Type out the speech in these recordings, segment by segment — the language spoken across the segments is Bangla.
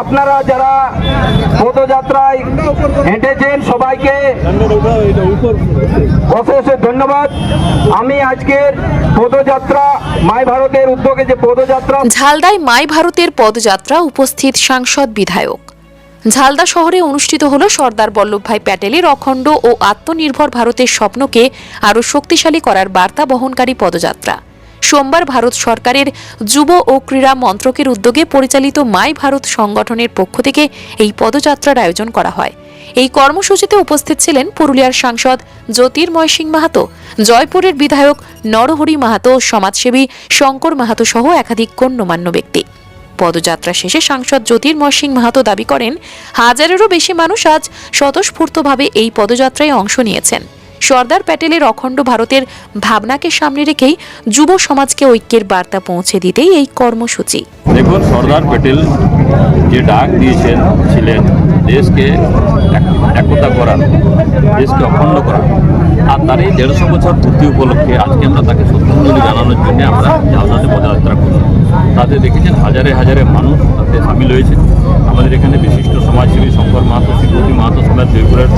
আপনারা যারা পদযাত্রায় হেঁটেছেন সবাইকে অশেষ ধন্যবাদ। আমি আজকের পদযাত্রা মাই ভারতের উদ্যোগে যে পদযাত্রা ঝালদায় মাই ভারতের পদযাত্রা উপস্থিত সাংসদ বিধায়ক। ঝালদা শহরে অনুষ্ঠিত হল সর্দার বল্লভভাই প্যাটেলের অখণ্ড ও আত্মনির্ভর ভারতের স্বপ্নকে আরও শক্তিশালী করার বার্তা বহনকারী পদযাত্রা। সোমবার ভারত সরকারের যুব ও ক্রীড়া মন্ত্রকের উদ্যোগে পরিচালিত মাই ভারত সংগঠনের পক্ষ থেকে এই পদযাত্রার আয়োজন করা হয়। এই কর্মসূচিতে উপস্থিত ছিলেন পুরুলিয়ার সাংসদ জ্যোতির্ময় সিং মাহাতো, জয়পুরের বিধায়ক নরহরি মাহাতো, সমাজসেবী শঙ্কর মাহাতো সহ একাধিক গণ্যমান্য ব্যক্তি। পদযাত্রা শেষে সাংসদ জ্যোতির্ময় সিং মাহাতো দাবি করেন, হাজারেরও বেশি মানুষ আজ স্বতঃস্ফূর্তভাবে এই পদযাত্রায় অংশ নিয়েছেন। সর্দার প্যাটেলের অখণ্ড ভারতের ভাবনাকে সামনে রেখেই যুব সমাজকে ঐক্যের বার্তা পৌঁছে দিতেই এই কর্মসূচি। দেখুন, সর্দার প্যাটেল যে ডাক দিয়েছেন ছিলেন, দেশকে একতা করা, দেশকে অখণ্ড করা, আর তার এই দেড়শো বছর পূর্তি উপলক্ষে আজকে আমরা তাকে শ্রদ্ধাঞ্জলি জানানোর জন্য আমরা ঝালদাতে পদযাত্রা করি তাতে দেখেছেন, হাজারে হাজারে মানুষ তাতে সামিল হয়েছে। আমাদের এখানে বিশিষ্ট সমাজসেবী শঙ্কর মাহাতো শ্রীপতি মাহাতো সমেত জয়পুরের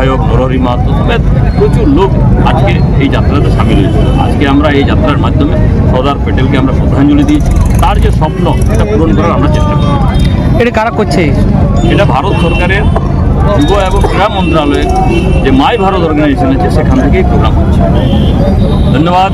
বিধায়ক মাহাতো সমেত প্রচুর লোক আজকে এই যাত্রাতে সামিল হয়েছে। আজকে আমরা এই যাত্রার মাধ্যমে সর্দার প্যাটেলকে আমরা শ্রদ্ধাঞ্জলি দিয়েছি। তার যে স্বপ্ন এটা পূরণ করার আমরা চেষ্টা করি এটা কারা করছে? এটা ভারত সরকারের যুব এবং ক্রীড়া মন্ত্রণালয়ের যে মাই ভারত অর্গানাইজেশন আছে সেখান থেকে এই প্রোগ্রাম হচ্ছে। ধন্যবাদ।